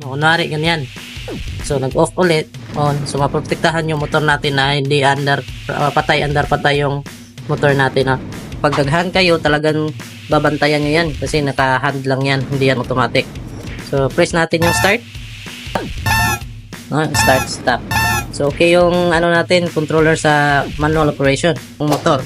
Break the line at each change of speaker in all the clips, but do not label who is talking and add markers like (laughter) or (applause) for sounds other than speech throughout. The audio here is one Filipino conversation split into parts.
Kunwari, ganyan. So, nag-off ulit, on. So, maprotektahan yung motor natin na hindi under, uh, patay, under patay yung motor natin. Ha? Pag nag-hand kayo, talagang babantayan nyo yan kasi naka-hand lang yan, hindi yan automatic. So, press natin yung start. No, start, stop. So, okay yung ano natin, controller sa manual operation, yung motor.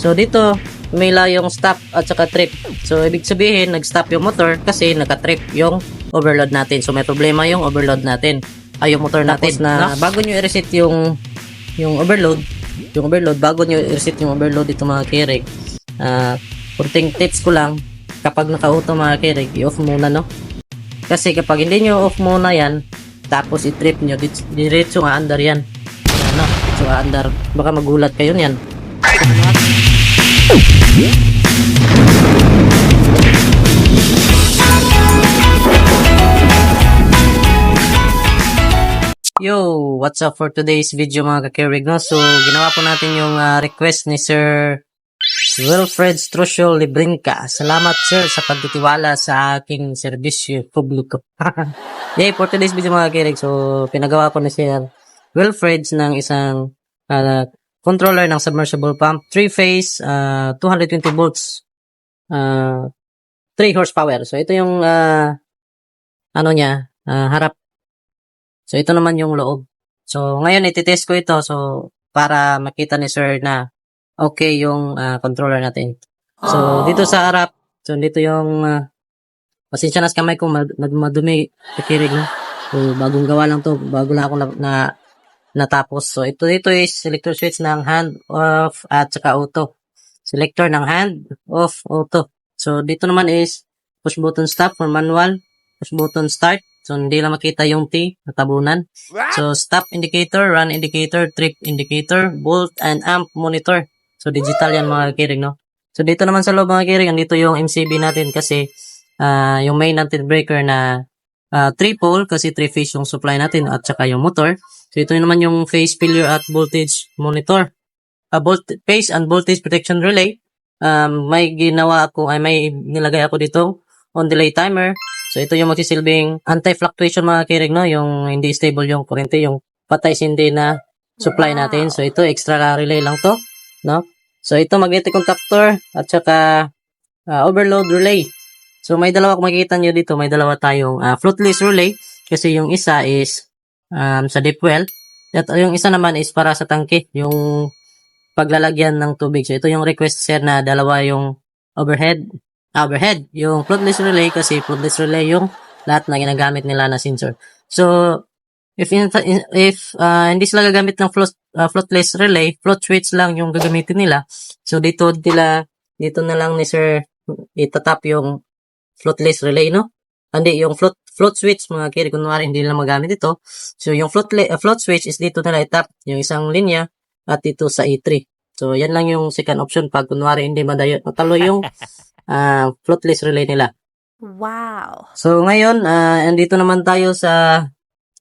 So, dito, umila yung stop at saka trip. So, ibig sabihin, nag-stop yung motor kasi naka-trip yung overload natin. So, may problema yung overload natin. Ay, yung motor natin na bago nyo i-reset yung yung overload, yung overload, bago nyo i-reset yung overload ito mga kirig, ah, kunting tips ko lang, kapag naka-auto mga kirig, i-off muna, no? Kasi kapag hindi nyo off muna yan, tapos i-trip nyo, diretso nga under yan. Ano, diretso nga under. Baka magulat kayo niyan. Yo, what's up for today's video mga kakirig, no? So, ginawa po natin yung ah, request ni Sir Wilfred Strusio Librinka. Salamat sir sa pagtitiwala sa aking serbisyo publiko. (laughs) Yay, for today's video mga kakirig, so pinagawa ko ni Sir Wilfred ng isang ah, controller ng submersible pump, 3-phase, ah, 220 volts, ah, 3 horsepower. So, ito yung ah, ano niya, ah, harap So, ito naman yung loob. So, ngayon, ititest ko ito. So, para makita ni sir na okay yung ah, controller natin. So, dito sa harap, so, dito yung, uh, pasensya na sa kamay ko, mad- nagmadumi, kakirig na. So, bagong gawa lang to, bago lang ako na, na natapos. So, ito dito is selector switch ng hand, off, at saka auto. Selector ng hand, off, auto. So, dito naman is push button stop for manual, push button start. So, hindi lang makita yung T, natabunan. So, stop indicator, run indicator, trip indicator, volt and amp monitor. So, digital yan mga kiring, no? So, dito naman sa loob mga kiring, andito yung MCB natin kasi ah, yung main natin breaker na ah, 3 pole kasi 3 phase yung supply natin at saka yung motor. So, ito naman yung phase failure at voltage monitor. Uh, volt- phase and voltage protection relay. Um, may ginawa ako, ay may nilagay ako dito on delay timer. So, ito yung magsisilbing anti-fluctuation mga kirig, no? Yung hindi stable yung kurente, yung patay sindi na supply natin. So, ito extra relay lang to, no? So, ito magnetic contactor at saka ah, overload relay. So, may dalawa kung makikita nyo dito, may dalawa tayong ah, floatless relay kasi yung isa is um, sa deep well at yung isa naman is para sa tangke, yung paglalagyan ng tubig. So, ito yung request sir na dalawa yung overhead ah, overhead. Yung floatless relay kasi floatless relay yung lahat na ginagamit nila na sensor. So, if in, if ah, hindi sila gagamit ng float, ah, floatless relay, float switch lang yung gagamitin nila. So, dito nila, dito na lang ni sir itatap yung floatless relay, no? Hindi, yung float, float switch, mga kiri, kunwari, hindi nila magamit ito. So, yung float, ah, float switch is dito nila itap, yung isang linya, at dito sa E3. So, yan lang yung second option pag kunwari hindi madayo, matalo yung (laughs) ah floatless relay nila.
Wow.
So ngayon, ah andito naman tayo sa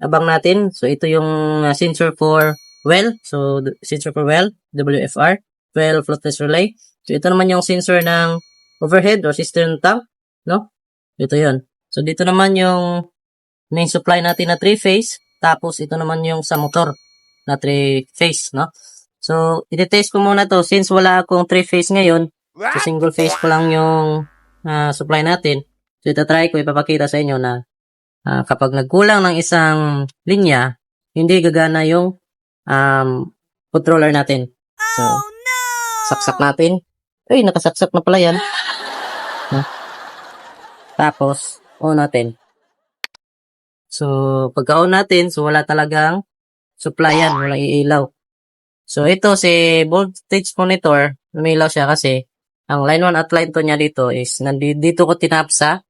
abang natin. So ito yung ah, sensor for well. So sensor for well, WFR, well floatless relay. So ito naman yung sensor ng overhead or cistern tank, no? Ito yon. So dito naman yung main supply natin na 3 phase, tapos ito naman yung sa motor na 3 phase, no? So, i-test ko muna to since wala akong 3 phase ngayon. So, single phase ko lang yung ah, supply natin. So, itatry ko, ipapakita sa inyo na ah, kapag nagkulang ng isang linya, hindi gagana yung um, controller natin. So,
Oh no!
saksak natin. Uy, nakasaksak na pala yan. (gasps) No? Tapos, on natin. So, pagka-on natin, so wala talagang supply yan, walang iilaw. So, ito si voltage monitor, umilaw siya kasi ang line 1 at line 2 niya dito is nandito dito ko tinap sa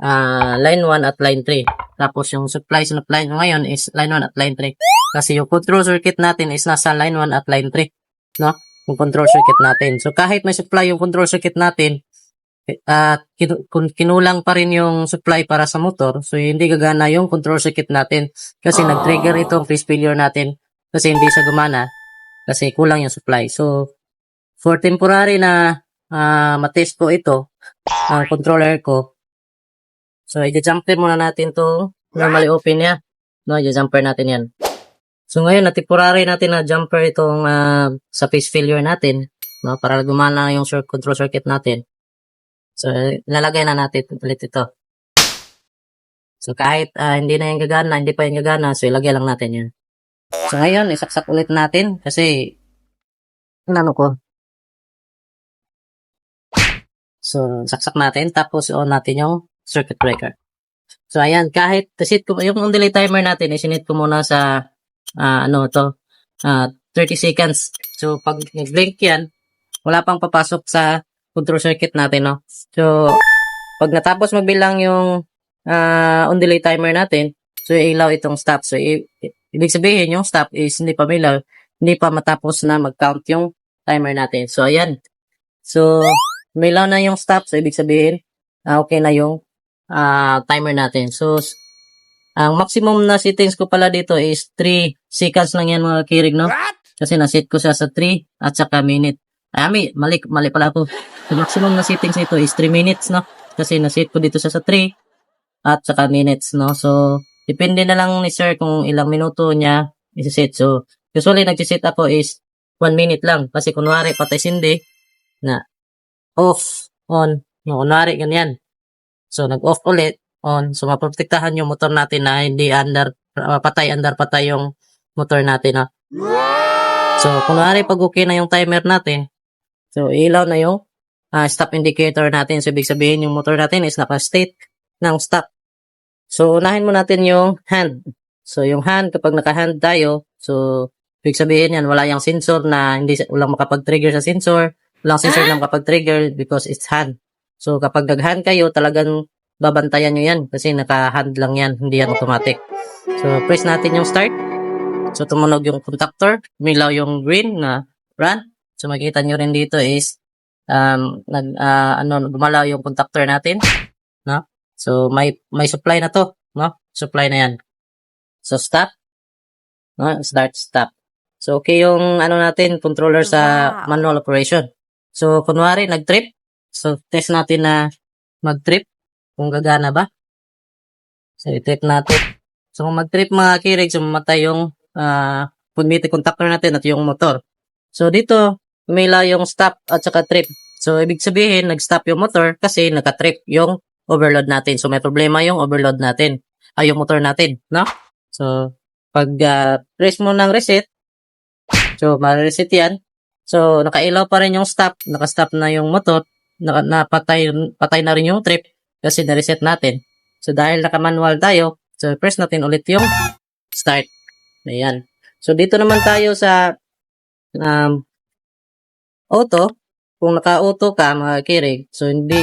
ah, line 1 at line 3. Tapos yung supply sa line ngayon is line 1 at line 3. Kasi yung control circuit natin is nasa line 1 at line 3. No? Yung control circuit natin. So kahit may supply yung control circuit natin, at kinulang pa rin yung supply para sa motor, so hindi gagana yung control circuit natin. Kasi nag-trigger itong phase failure natin kasi hindi siya gumana kasi kulang yung supply. So, for temporary na ah matest ko ito, ang controller ko, so i-jumper muna natin to normally open niya. No, yung jumper natin yan. So ngayon, na-temporary natin na jumper itong ah, sa phase failure natin. No, para gumana yung control circuit natin. So, lalagay na natin ulit ito. So, kahit ah, hindi na yung gagana, hindi pa yung gagana, so ilagay lang natin yan. So, ngayon, isaksak ulit natin kasi, ano ko. So, saksak natin, tapos on natin yung circuit breaker. So, ayan, kahit, set ko, yung delay timer natin, isinit ko muna sa, ah, ano to, ah, 30 seconds. So, pag nag-blink yan, wala pang papasok sa control circuit natin, no? So, pag natapos magbilang yung ah, on delay timer natin, so ilaw itong stop. So, i- ibig sabihin yung stop is hindi pa milaw, hindi pa matapos na mag-count yung timer natin. So, ayan. So, milaw na yung stop. So, ibig sabihin, ah, okay na yung ah, timer natin. So, ang maximum na settings ko pala dito is 3 seconds lang yan mga kirig, no? Kasi naset ko siya sa 3 at saka minute. Ami, mali, mali pala ako. The maximum na settings nito is 3 minutes, no? Kasi naset ko dito siya sa 3 at saka minutes, no? So, depende na lang ni sir kung ilang minuto niya isiset. So, usually nagsiset ako is 1 minute lang. Kasi kunwari, patay sindi na off, on, no, kunwari, ganyan. So, nag-off ulit, on. So, maprotektahan yung motor natin na hindi under, uh, patay, under patay yung motor natin, no? So, kunwari, pag okay na yung timer natin, so, ilaw na yung ah, stop indicator natin. So, ibig sabihin, yung motor natin is naka-state ng stop. So, unahin mo natin yung hand. So, yung hand, kapag naka-hand tayo, so, ibig sabihin yan, wala yung sensor na hindi, walang makapag-trigger sa sensor, walang sensor na makapag-trigger because it's hand. So, kapag nag-hand kayo, talagang babantayan nyo yan kasi naka-hand lang yan, hindi yan automatic. So, press natin yung start. So, tumunog yung contactor, milaw yung green na run. So, makita nyo rin dito is um, nag, ah, ano, gumalaw yung contactor natin. No? So, may, may supply na to. No? Supply na yan. So, stop. No? Start, stop. So, okay yung ano natin, controller sa
Wow.
manual operation. So, kunwari, nag-trip. So, test natin na mag-trip. Kung gagana ba. So, i-trip natin. So, kung mag-trip mga kirig, so mamatay yung uh, contactor natin at yung motor. So, dito, umila yung stop at saka trip. So, ibig sabihin, nag-stop yung motor kasi naka-trip yung overload natin. So, may problema yung overload natin. Ay, yung motor natin, no? So, pag uh, press mo ng reset, so, ma-reset yan. So, nakailaw pa rin yung stop, naka-stop na yung motor, naka, napatay, patay na rin yung trip kasi na-reset natin. So, dahil naka-manual tayo, so, press natin ulit yung start. Ayan. So, dito naman tayo sa um, auto. Kung naka-auto ka, mga kirig, so hindi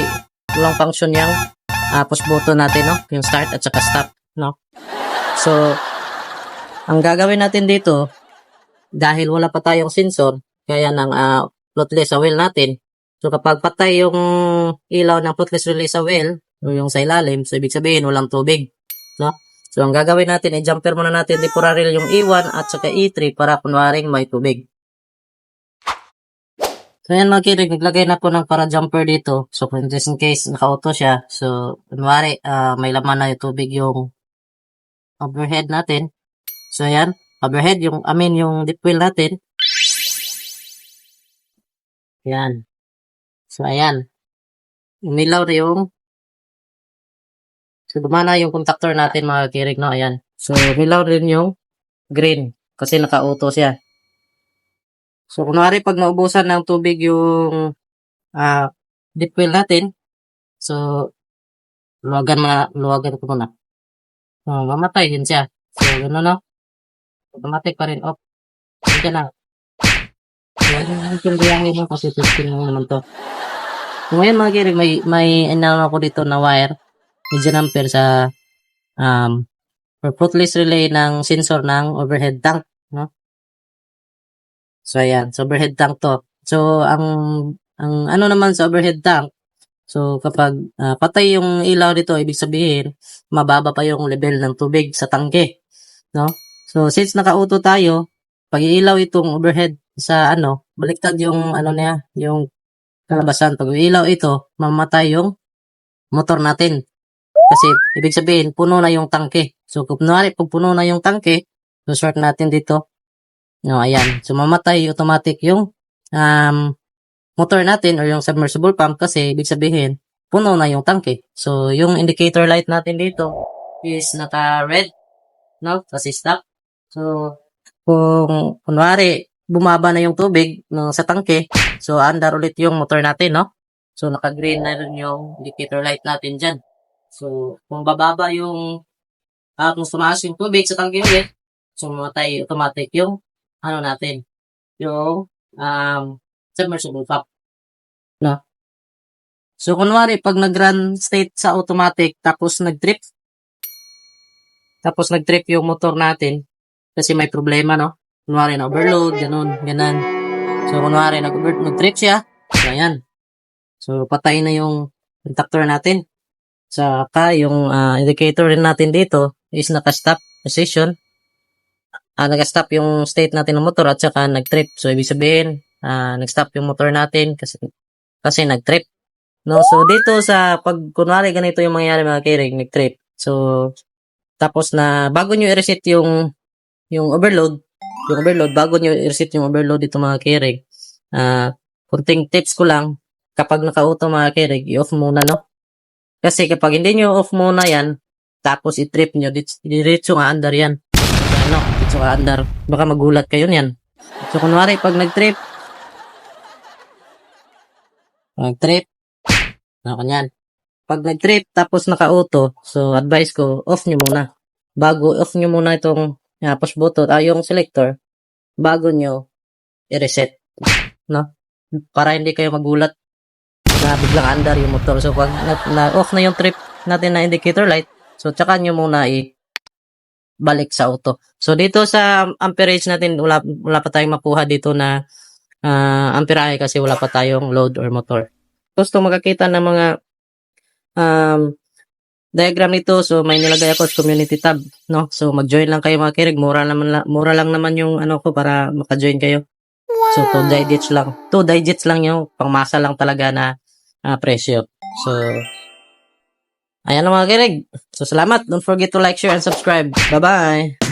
walang function yung uh, push button natin, no? Yung start at saka stop, no? So, ang gagawin natin dito, dahil wala pa tayong sensor, kaya ng uh, floatless sa natin, so kapag patay yung ilaw ng floatless relay sa wheel, o yung sa ilalim, so ibig sabihin walang tubig, no? So, ang gagawin natin, i-jumper muna natin temporary yung E1 at saka E3 para kunwaring may tubig. So, yan mga kirig, naglagay na po ng para jumper dito. So, just in case naka-auto siya, so, kunwari, ah, may laman na yung tubig yung overhead natin. So, yan, overhead, yung, I mean, yung dip wheel natin. Yan. So, ayan. Umilaw na yung So, dumana yung contactor natin mga kirig, no? Ayan. So, umilaw rin yung green kasi naka-auto siya. So, kunwari pag naubusan ng tubig yung ah deep well natin, so, luwagan, ma luwagan ko muna. So, mamatay din siya. So, gano'n, no? Automatic pa rin off. Hindi na. So, yung pindiyahin mo kasi testing mo naman to. So, ngayon mga kirig, may, may inano ako dito na wire medyo ampere sa um, for fruitless relay ng sensor ng overhead tank, no? So, ayan. So, overhead tank to. So, ang, ang ano naman sa overhead tank, so, kapag ah, patay yung ilaw dito, ibig sabihin, mababa pa yung level ng tubig sa tangke, no? So, since naka-auto tayo, pag ilaw itong overhead sa ano, baliktad yung ano niya, yung kalabasan. Pag ilaw ito, mamatay yung motor natin. Kasi, ibig sabihin, puno na yung tangke. So, kung kunwari, pag puno na yung tangke, so short natin dito. No, ayan. So, mamatay automatic yung um, motor natin or yung submersible pump kasi ibig sabihin, puno na yung tangke. So, yung indicator light natin dito is naka-red, no? Kasi stop. So, kung kunwari, bumaba na yung tubig no, sa tangke, so andar ulit yung motor natin, no? So, naka-green na rin yung indicator light natin dyan. So, kung bababa yung, ah, kung tumaas yung tubig sa tangke ulit, so mamatay automatic yung, ano natin, yung, um, submersible pump. No? So, kunwari, pag nag-run state sa automatic, tapos nag-trip, tapos nag-trip yung motor natin, kasi may problema, no? Kunwari, na-overload, ganun, ganan. So, kunwari, nag- nag-trip siya, so. So, patay na yung contactor natin. Saka, yung ah, indicator rin natin dito is naka-stop position. Ah, naka-stop yung state natin ng motor at saka nag-trip. So, ibig sabihin, ah, nag-stop yung motor natin kasi, kasi nag-trip. No, so dito sa pag kunwari ganito yung mangyayari mga kirig, nag-trip. So tapos na bago nyo i-reset yung yung overload, yung overload bago nyo i-reset yung overload dito mga kirig. Ah, kunting tips ko lang kapag naka-auto mga kirig, i-off muna no. Kasi kapag hindi nyo off muna yan, tapos i-trip nyo, diretso nga under yan. Ano, nga under. Baka magulat kayo niyan. So, kunwari, pag nag-trip, nag-trip, na kanyan. Pag nag-trip, tapos naka-auto, so, advice ko, off nyo muna. Bago, off nyo muna itong uh, push button, ah, yung selector, bago nyo i-reset. No? Para hindi kayo magulat na biglang under yung motor. So, pag na, na- off na yung trip natin na indicator light, so, tsaka nyo muna i- balik sa auto. So, dito sa amperage natin, wala, wala pa tayong makuha dito na uh, amperahe kasi wala pa tayong load or motor. Gusto makakita ng mga um, diagram nito, so may nilagay ako sa community tab, no? So, mag-join lang kayo mga kirig. Mura, naman, mura lang naman yung ano ko para maka-join kayo. So, two digits lang. Two digits lang yung pangmasa lang talaga na ah, presyo. So, ayan lang mga kirig. So, salamat. Don't forget to like, share, and subscribe. Bye-bye!